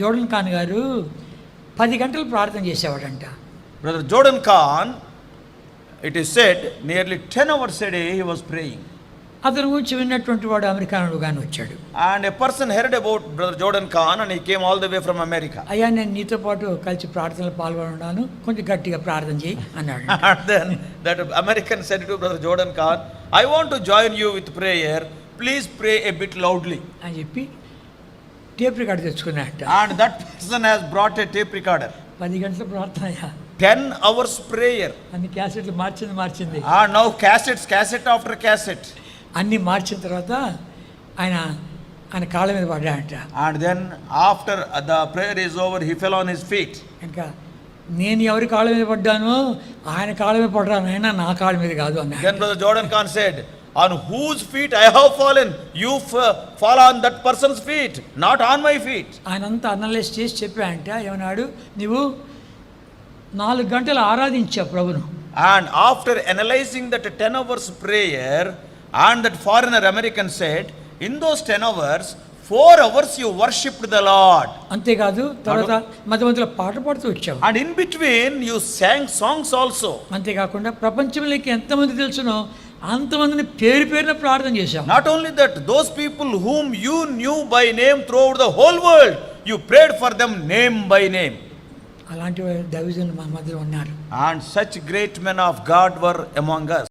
Jordan Khan గారు పది గంటలు ప్రార్థన చేసేవాడంట. Brother Jordan Khan it is said nearly ten hours day he was praying అతని గురించి విన్నటువంటి వాడు అమెరికా నుండి కానీ వచ్చాడు. And a person heard about brother Jordan Khan and he came all the way from America అయ్యా నేను నీతో పాటు కలిసి ప్రార్థనలు పాల్గొన్నాను కొంచెం గట్టిగా ప్రార్థన చేయి అన్నాడు. Then that American said to brother Jordan Khan I want to join you with prayer please pray a bit loudly అని చెప్పి tape record తెచ్చుకున్నాట and that person has brought a tape recorder 10 గంటల ప్రార్థన టెన్ అవర్స్ ప్రేయర్ అన్ని క్యాసెట్లు మార్చింది మార్చింది. ఆ now cassettes cassette after cassette అన్ని మార్చిన తర్వాత ఆయన ఆయన కాళ్ళ మీద పడ్డాట and then after the prayer is over he fell on his feet ఇంకా నేను ఎవరి కాళ్ళ మీద పడ్డాను ఆయన కాళ్ళ మీద పడ్డాను అయినా నా కాళ్ళ మీద కాదు అన్నాడు. Then brother Jordan Khan said on whose feet I have fallen you fall on that person's feet not on my feet ఆయన అంతా అనలైజ్ చేసి చెప్పా అంటే ఏమన్నాడు? నువ్వు నాలుగు గంటలు ఆరాధించా ప్రభును and after analysing that ten hours prayer and that foreigner American set in those ten hours four hours you worship the lord అంతేకాదు తర్వాత మధ్య మధ్యలో పాట పాడుతూ వచ్చావు. And in between you song songs also అంతేకాకుండా ప్రపంచంలోకి ఎంతమంది తెలుసునో అంతమందిని పేరు పేరున ప్రార్థన చేశాం Not only that, those people whom you knew by name throughout the whole world, you prayed for them name by name. అలాంటి దైవజనులు మా మధ్యలో ఉన్నారు And such great men of God were among us.